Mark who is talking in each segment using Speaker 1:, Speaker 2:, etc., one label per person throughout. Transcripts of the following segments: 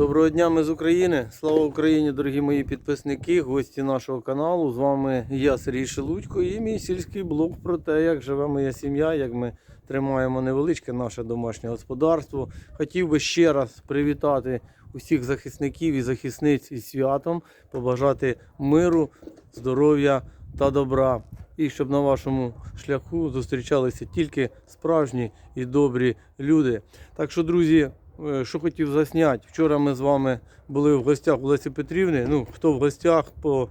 Speaker 1: Доброго дня, ми з України. Слава Україні, дорогі мої підписники, гості нашого каналу. З вами я, Сергій Шелудько, і мій сільський блог про те, як живе моя сім'я, як ми тримаємо невеличке наше домашнє господарство. Хотів би ще раз привітати усіх захисників і захисниць із святом, побажати миру, здоров'я та добра. І щоб на вашому шляху зустрічалися тільки справжні і добрі люди. Так що, друзі, що хотів засняти. Вчора ми з вами були в гостях у Лесі Петрівни. Ну, хто в гостях по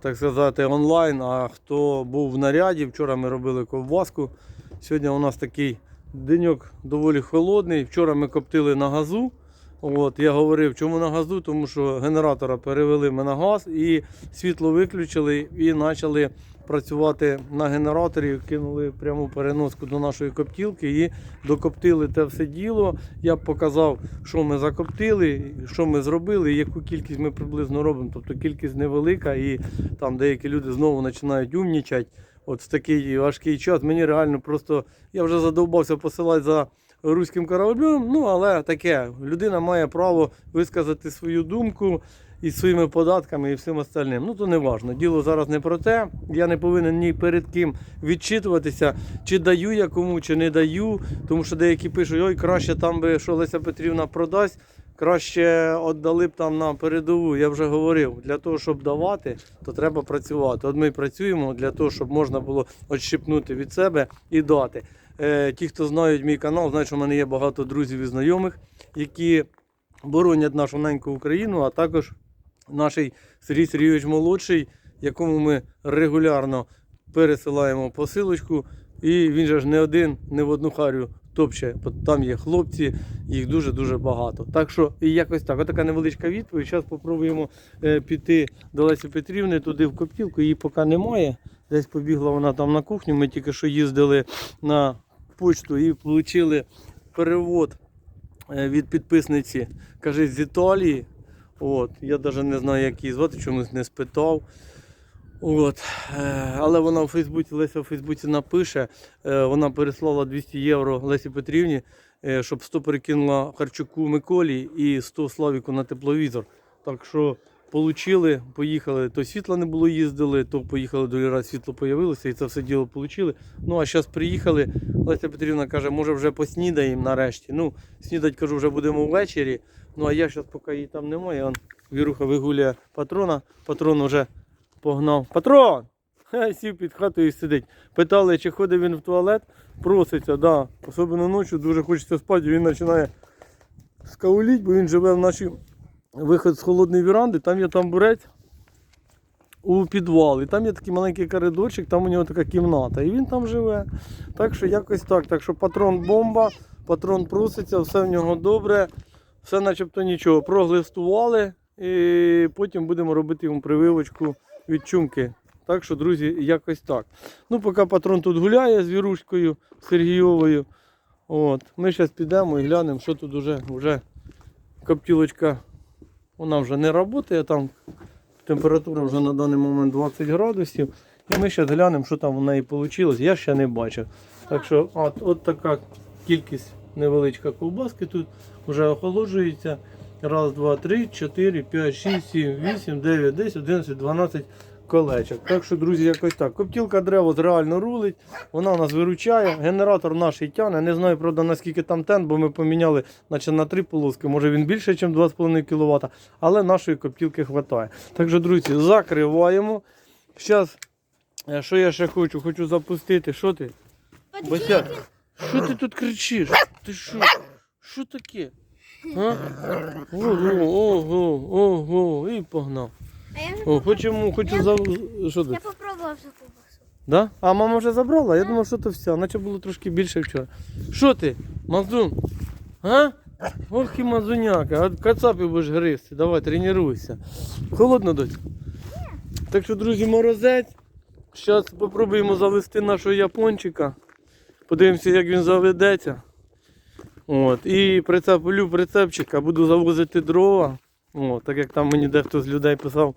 Speaker 1: так сказати онлайн, а хто був в наряді. Вчора ми робили ковбаску. Сьогодні у нас такий деньок доволі холодний. Вчора ми коптили на газу. От, я говорив, чому на газу, тому що генератора перевели ми на газ і світло виключили і почали працювати на генераторі, кинули пряму переноску до нашої коптілки і докоптили те все діло. Я показав, що ми закоптили, що ми зробили, яку кількість ми приблизно робимо. Тобто кількість невелика, і там деякі люди знову починають умнічати. От в такий важкий час. Мені реально просто я вже задовбався посилати за руським кораблем. Ну але таке, людина має право висказати свою думку і своїми податками і всім остальним. Ну то не важно. Діло зараз не про те. Я не повинен ні перед ким відчитуватися, чи даю я кому, чи не даю. Тому що деякі пишуть, ой, краще там би що Леся Петрівна продасть. Краще віддали б там на передову. Я вже говорив, для того, щоб давати, то треба працювати. От ми працюємо для того, щоб можна було відщипнути від себе і дати. Е, ті, хто знають мій канал, знають, що в мене є багато друзів і знайомих, які боронять нашу неньку Україну, а також наш Сергій Сергійович молодший, якому ми регулярно пересилаємо посилочку. І він же ж не один, не в одну харю топче. Там є хлопці, їх дуже-дуже багато. Так що і якось так. Отака невеличка відповідь. Зараз спробуємо е, піти до Лесі Петрівни туди в коптілку. Її поки немає. Десь побігла вона там на кухню. Ми тільки що їздили на почту і отримали перевод е, від підписниці, каже, з Італії. От, я навіть не знаю, як її звати, чомусь не спитав. От. е, Але вона у Фейсбуці, Леся у Фейсбуці напише, е, вона переслала 200 євро Лесі Петрівні, щоб 100 перекинула Харчуку Миколі і 100 Славіку на тепловізор. Так що получили, поїхали, то світла не було, їздили, то поїхали до раз світло появилося і це все діло отримали. Ну а зараз приїхали. Леся Петрівна каже, може вже поснідаємо нарешті. Ну, снідать, кажу, вже будемо ввечері. Ну а я зараз, поки її там немає, он Віруха вигуляє патрона. Патрон вже погнав. Патрон! Ха, сів під хатою і сидить. Питали, чи ходить він в туалет, проситься, да. Особливо ночі дуже хочеться спати, він починає скауліть, бо він живе в нашій виход з холодної віранди, там є тамбурець у підвал. І там є такий маленький коридорчик, там у нього така кімната. І він там живе. Так що якось так. Так що патрон бомба, патрон проситься, все в нього добре, все начебто нічого. Проглистували і потім будемо робити йому прививочку від чумки. Так що, друзі, якось так. Ну, поки патрон тут гуляє з вірушкою Сергійовою. От, ми зараз підемо і глянемо, що тут вже, вже коптілочка. Вона вже не працює, там температура вже на даний момент 20 градусів. І ми ще глянемо, що там у неї вийшло. Я ще не бачив. Так що от, от така кількість невеличка ковбаски тут вже охолоджується. Раз, два, три, чотири, п'ять, шість, сім, вісім, дев'ять, десять, одинадцять, дванадцять колечок. Так що, друзі, якось так. Коптілка дерево реально рулить, вона нас виручає. Генератор наш тяне. Не знаю, правда, наскільки там тен, бо ми поміняли наче на три полоски. Може він більше, ніж 2,5 кВт, але нашої коптілки вистачає. Так що, друзі, закриваємо. Зараз, що я ще хочу? Хочу запустити. Що ти? Бася, що ти тут кричиш? Ти що? Що таке? А? Ого, ого, ого, і погнав.
Speaker 2: А я вже
Speaker 1: О, хочемо, хочу за... Що ти?
Speaker 2: я попробував вже ковбасу.
Speaker 1: Да? А мама вже забрала? Я думав, що то все, наче було трошки більше вчора. Що ти, Мазун? А? Ох і мазуняка, а кацапів будеш гризти. Давай, тренуйся. Холодно дось? Так що, друзі, морозець. Зараз спробуємо завести нашого япончика. Подивимося, як він заведеться. От. І прицеплю прицепчика, буду завозити дрова. От. Так як там мені дехто з людей писав,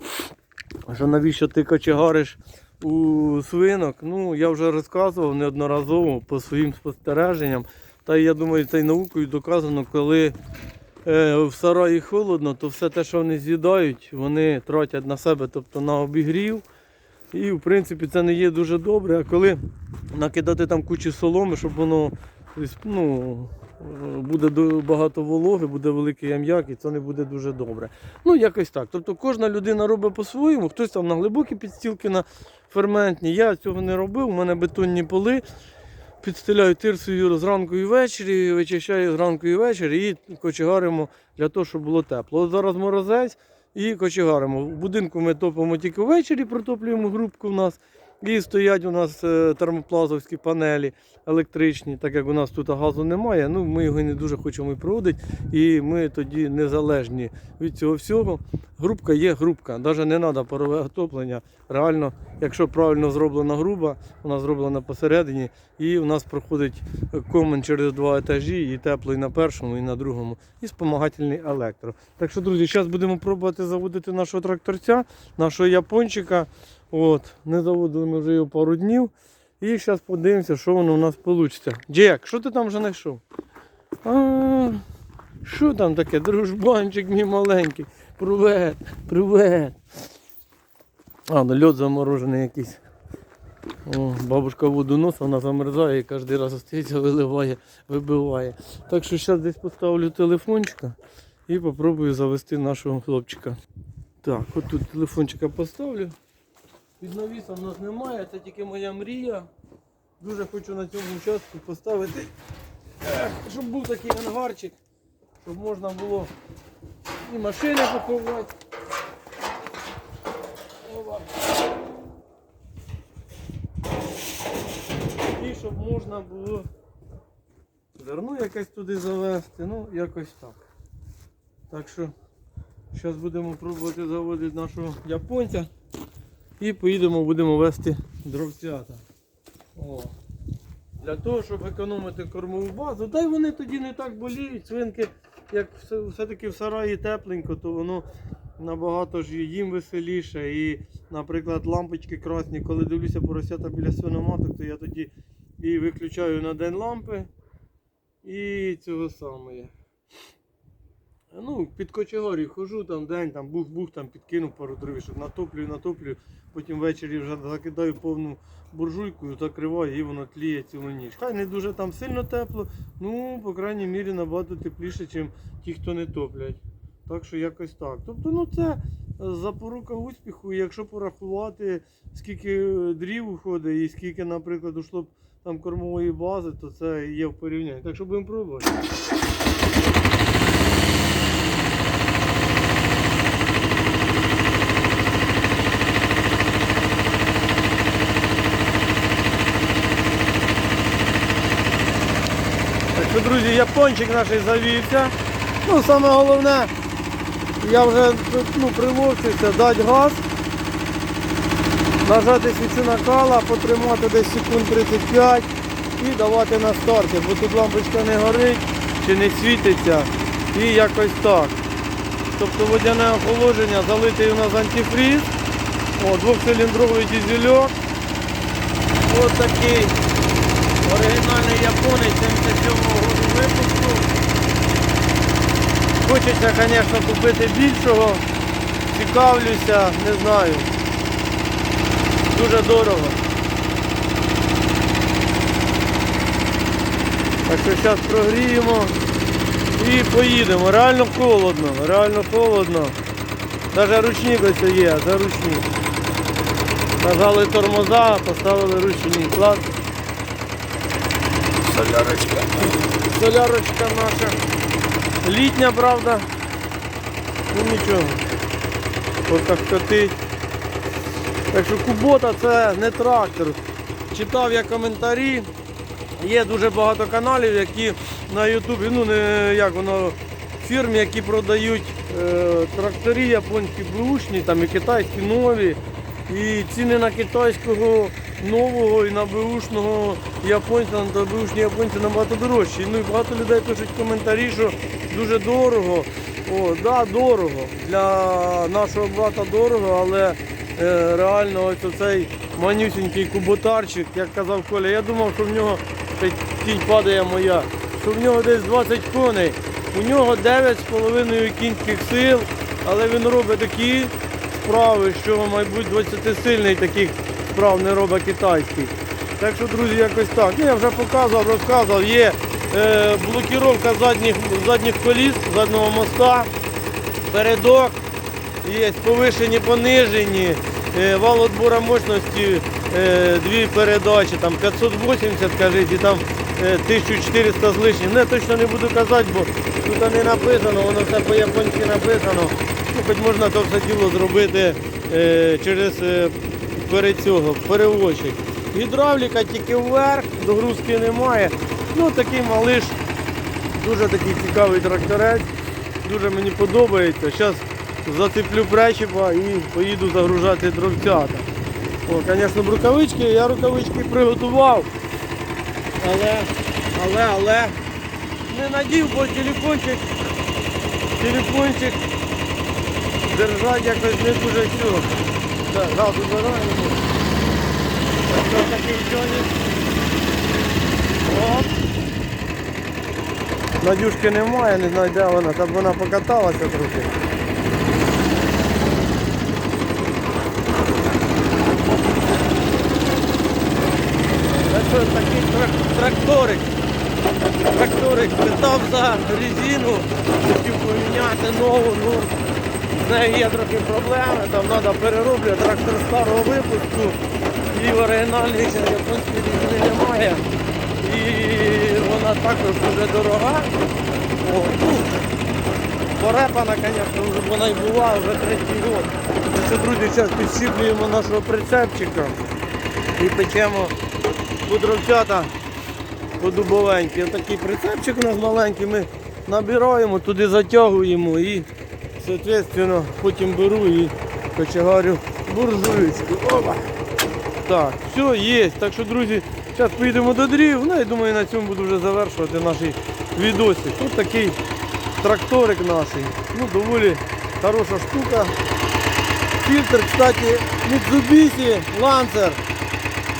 Speaker 1: що навіщо ти кочегариш у свинок. Ну, я вже розказував неодноразово по своїм спостереженням. Та я думаю, це й наукою доказано, коли е, в сараї холодно, то все те, що вони з'їдають, вони тратять на себе, тобто на обігрів. І в принципі це не є дуже добре. А коли накидати там кучу соломи, щоб воно ну, буде багато вологи, буде великий ам'як, і це не буде дуже добре. Ну, якось так. Тобто кожна людина робить по-своєму, хтось там на глибокі підстілки, на ферментні. Я цього не робив, у мене бетонні поли. Підстеляю тирсою зранку і ввечері, вичищаю зранку і ввечері і кочегаримо для того, щоб було тепло. От зараз морозець і кочегаримо. В будинку ми топимо тільки ввечері, протоплюємо грубку в нас. І стоять у нас е, термоплазовські панелі електричні, так як у нас тут газу немає, ну ми його не дуже хочемо і проводити, і ми тоді незалежні від цього всього. Грубка є грубка, навіть не треба парове отоплення. Реально, якщо правильно зроблена груба, вона зроблена посередині, і у нас проходить комен через два етажі, і тепло і на першому, і на другому, і спомагательний електро. Так що, друзі, зараз будемо пробувати заводити нашого тракторця, нашого япончика. От, не заводили ми вже його пару днів. І зараз подивимося, що воно у нас вийде. Джек, що ти там вже знайшов? Що там таке? Дружбанчик мій маленький. Привет, привет. А, ну льод заморожений якийсь. О, бабушка воду носить, вона замерзає і кожен раз остається, виливає, вибиває. Так що зараз десь поставлю телефончика і попробую завести нашого хлопчика. Так, от тут телефончика поставлю. Під навісом у нас немає, це тільки моя мрія. Дуже хочу на цьому участку поставити, щоб був такий ангарчик, щоб можна було і машини поховати. І щоб можна було зерно якесь туди завести, ну якось так. Так що зараз будемо пробувати заводити нашого японця. І поїдемо, будемо вести дровцята. О. Для того, щоб економити кормову базу. Та й вони тоді не так боліють. Свинки, як все- все-таки в сараї тепленько, то воно набагато ж їм веселіше. І, наприклад, лампочки красні, коли дивлюся поросята біля свиноматок, то я тоді і виключаю на день лампи. І цього саме. Ну, під кочегарі хожу там день, там бух-бух, там підкинув пару дровішок, натоплюю, натоплюю, потім ввечері вже закидаю повну буржуйку, закриваю і воно тліє цілу ніч. Хай не дуже там сильно тепло, ну, по крайній мірі, набагато тепліше, ніж ті, хто не топлять. Так що якось так. Тобто, ну це е, запорука успіху. Якщо порахувати, скільки е, дрів уходить і скільки, наприклад, ушло б там кормової бази, то це є в порівнянні. Так що будемо пробувати. Друзі, япончик наш завівся. Ну, саме головне, я вже ну, приловчився, дати газ, нажати свічу накала, потримати десь секунд 35 і давати на старті, бо тут лампочка не горить чи не світиться. І якось так. Тобто водяне охолодження, залитий у нас антифріз, О, двохциліндровий дизельок. Ось такий оригінальний японець 77-го року випуску. Хочеться, звісно, купити більшого. Цікавлюся, не знаю. Дуже дорого. Так що зараз прогріємо і поїдемо. Реально холодно, реально холодно. Навіть ручні ось є, це ручні. Нажали тормоза, поставили ручні. Клас.
Speaker 2: Солярочка.
Speaker 1: Солярочка наша. Літня, правда. Ну нічого. Поки котить. Так що Кубота це не трактор. Читав я коментарі. Є дуже багато каналів, які на Ютубі, ну не як воно, фірм, які продають е, трактори японські бушні, там і китайські нові. І ціни на китайського нового і на беушного японця, на беушні японці набагато дорожчі. Ну і багато людей пишуть коментарі, що дуже дорого. О, да, дорого. Для нашого брата дорого, але е, реально ось оцей манюсінький куботарчик, як казав Коля, я думав, що в нього тінь падає моя, що в нього десь 20 коней. У нього 9,5 кінських сил, але він робить такі справи, що, мабуть, 20-сильний таких справ не робить китайський. Так що, друзі, якось так. Ну, я вже показував, розказував, є е, блокіровка задніх, задніх коліс, заднього моста, передок, є повишені, понижені, е, вал отбора мощності, е, дві передачі, там 580, кажуть, і там е, 1400 з лишнім. Не, точно не буду казати, бо тут не написано, воно все по-японськи написано. Ну, хоч можна то все діло зробити е, через е, перед цього, перевозчик. Гідравліка тільки вверх, догрузки немає. Ну такий малиш, дуже такий цікавий тракторець, дуже мені подобається. Зараз зацеплю причепа і поїду загружати дровцята. О, звісно, рукавички, я рукавички приготував. Але, але, але не надів, бо телефончик, телефончик держать якось не дуже все. Так, зразу збираємо. Ось такий сьогодні. Оп. Надюшки немає, не знаю де вона, там вона покаталася трохи. Це такий трак- тракторик. Тракторик питав за резину, хотів поміняти нову, ну з нею є трохи проблеми, там треба перероблювати трактор старого випуску. І в оригінальній ще японської немає. І вона також дуже дорога. О, ну, порепана, звісно, вже вона і була вже третій. Так що, друзі, зараз підщіплюємо нашого прицепчика і печемо подровцята подубовенькі. Отакий прицепчик у нас маленький, ми набираємо, туди затягуємо і, соответственно, потім беру і кочегарю буржуючку. Опа! Так, все, є. Так що, друзі, зараз поїдемо до дрів. Ну, я думаю, на цьому буду вже завершувати наш відосик. Тут такий тракторик наш. Ну, доволі хороша штука. Фільтр, кстати, Mitsubishi Lancer.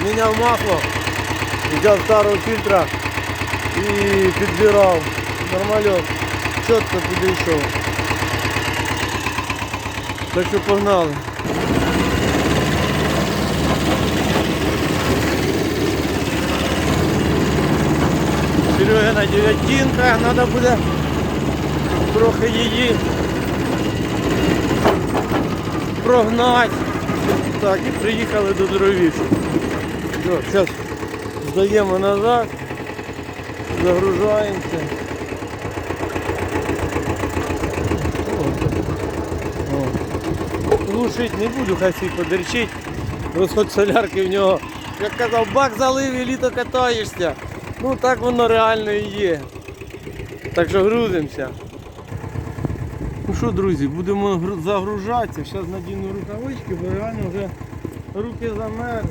Speaker 1: Міняв масло. Взяв старого фільтра і підбирав. Нормальок. Чітко підійшов. Так що погнали. Серегина дев'ятінка, треба буде трохи її прогнати. Так, і приїхали до дровішок. Зараз здаємо назад, загружаємося. О. О. Глушить не буду, хай всі подерчить. Розход солярки в нього. Як казав, бак залив і літо катаєшся. Ну так воно реально і є. Так що грузимося. Ну що, друзі, будемо загружатися. Зараз надіну рукавички, бо реально вже руки замерзли.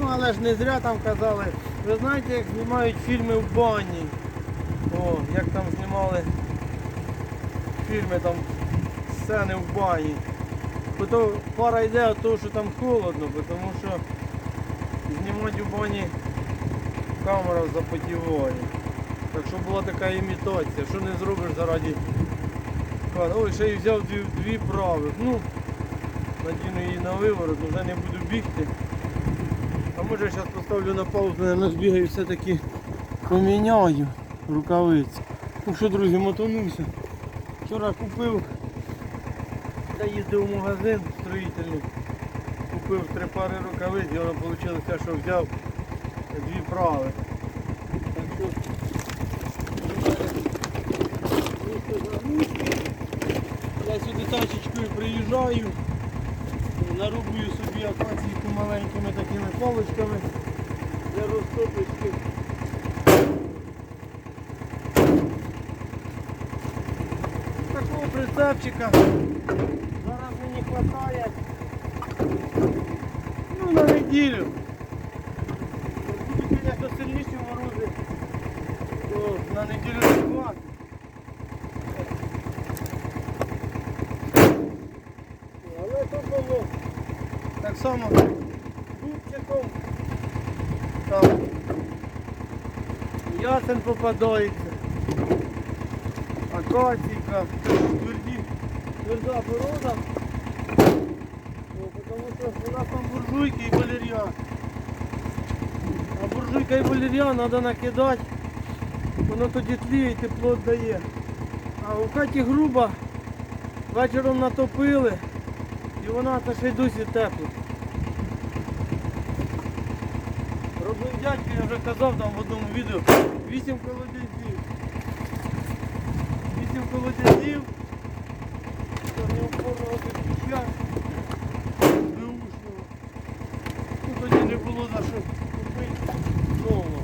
Speaker 1: Ну але ж не зря там казали. Ви знаєте, як знімають фільми в бані. О, як там знімали фільми там сцени в бані. Потім пара йде від того, що там холодно, тому що знімати у бані камера запотіває. Так що була така імітація. Що не зробиш заради кадра. Ой, ще й взяв дві, дві прави. Ну, надіну її на виворот, вже не буду бігти. А може зараз поставлю на паузу, наверное, збігаю все-таки поміняю рукавиці. Ну що, друзі, мотонувся. Вчора купив, їздив в магазин строїтельний, купив три пари рукавиць, і воно вийшло що взяв дві прави. Так що, я сюди тачечкою приїжджаю, нарубую собі акаційку маленькими такими паличками для розтопочки. Такого прицепчика зараз ну, на неділю. Будуть, звісно, сильніші морози, то на неділю не хватить. Але то було так само дубчиком. Там ясен попадається. акаційка, тверді, тверда порода. О, Тому що у нас там буржуйки і валер'ян. А буржуйка і валер'ян треба накидати, воно тоді тліє і тепло дає. А у хаті груба, вечором натопили і вона та ще й досі тепла. Робив дядько, я вже казав там в одному відео, 8 колодязів. 8 колодязів, там неопорного кирпича, беушного. Ну тоді не було за що купити нового.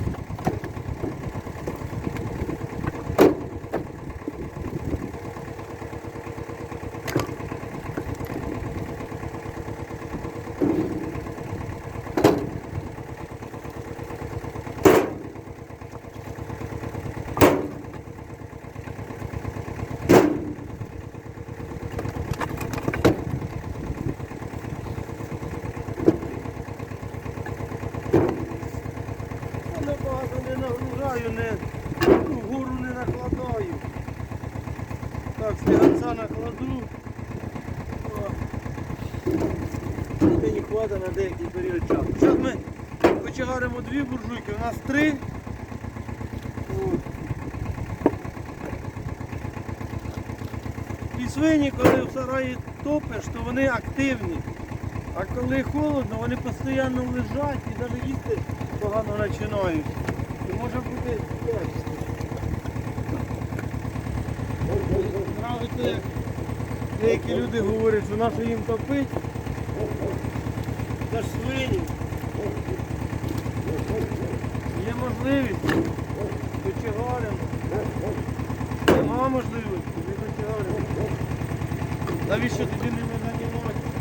Speaker 1: Я набагато не нагружаю, не вгору не накладаю. Так, стіганця накладу. Мені хватить на деякий період часу. Зараз ми почагаримо дві буржуйки, у нас три. І свині, коли в сараї топиш, то вони активні. А коли холодно, вони постійно лежать і навіть їсти погано починають. І може бути теж. Нравиться, як деякі люди говорять, що наше їм топить. Це ж свині. Є можливість, дочагаримо. Нема можливості, не дочагаримо. Навіщо тоді ними займатися?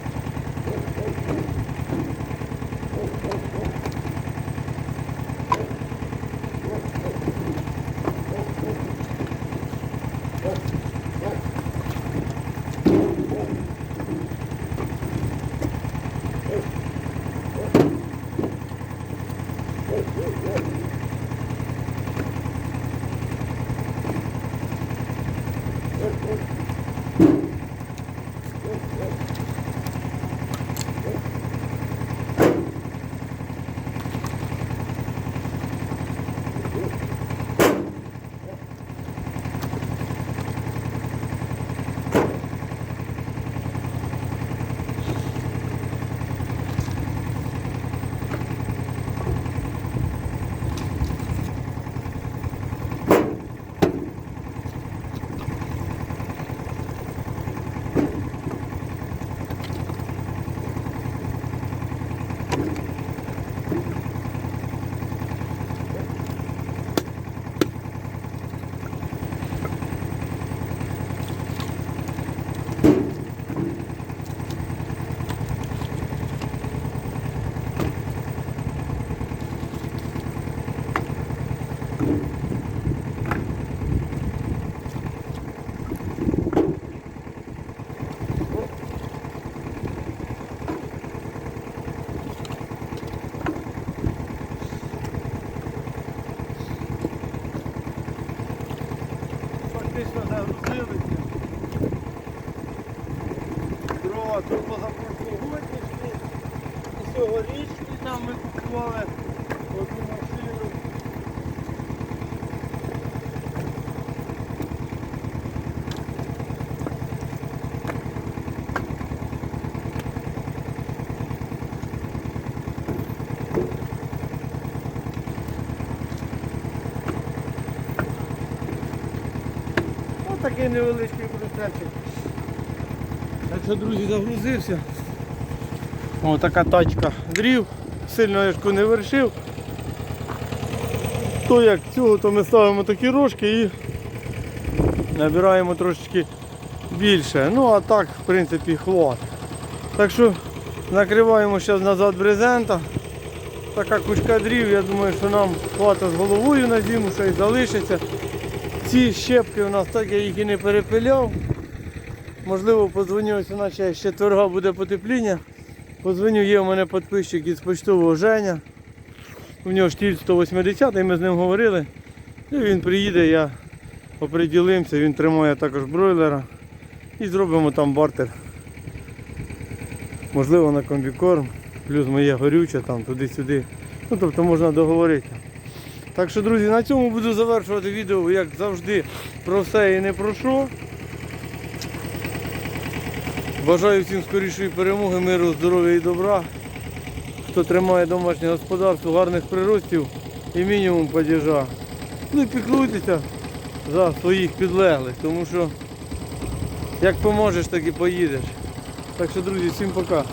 Speaker 1: Фактично загрузилися. Дрова турбозапрошлогоднішні. І цьогорічні там ми купували одну. Ось такий невеличкий процесик. Так що, друзі, загрузився. Ось така тачка дрів. Сильно я ж не вершив. То як цього, то ми ставимо такі рожки і набираємо трошечки більше. Ну а так, в принципі, хват. Так що накриваємо зараз назад брезента. Така кучка дрів, я думаю, що нам хватить з головою на зиму, що й залишиться. Ці щепки у нас так я їх і не перепиляв. Можливо, подзвоню, ось іначе ще четверга буде потепління. Подзвоню, є у мене підписчик із почтового Женя. У нього штіль 180, і ми з ним говорили. І він приїде, я оприділимося, він тримає також бройлера. І зробимо там бартер. Можливо на комбікорм, плюс моє горюче там туди-сюди. Ну тобто можна договорити. Так що, друзі, на цьому буду завершувати відео, як завжди, про все і не про що. Бажаю всім скорішої перемоги, миру, здоров'я і добра. Хто тримає домашнє господарство, гарних приростів і мінімум падіжа. Ну і піклуйтеся за своїх підлеглих, тому що як поможеш, так і поїдеш. Так що, друзі, всім пока.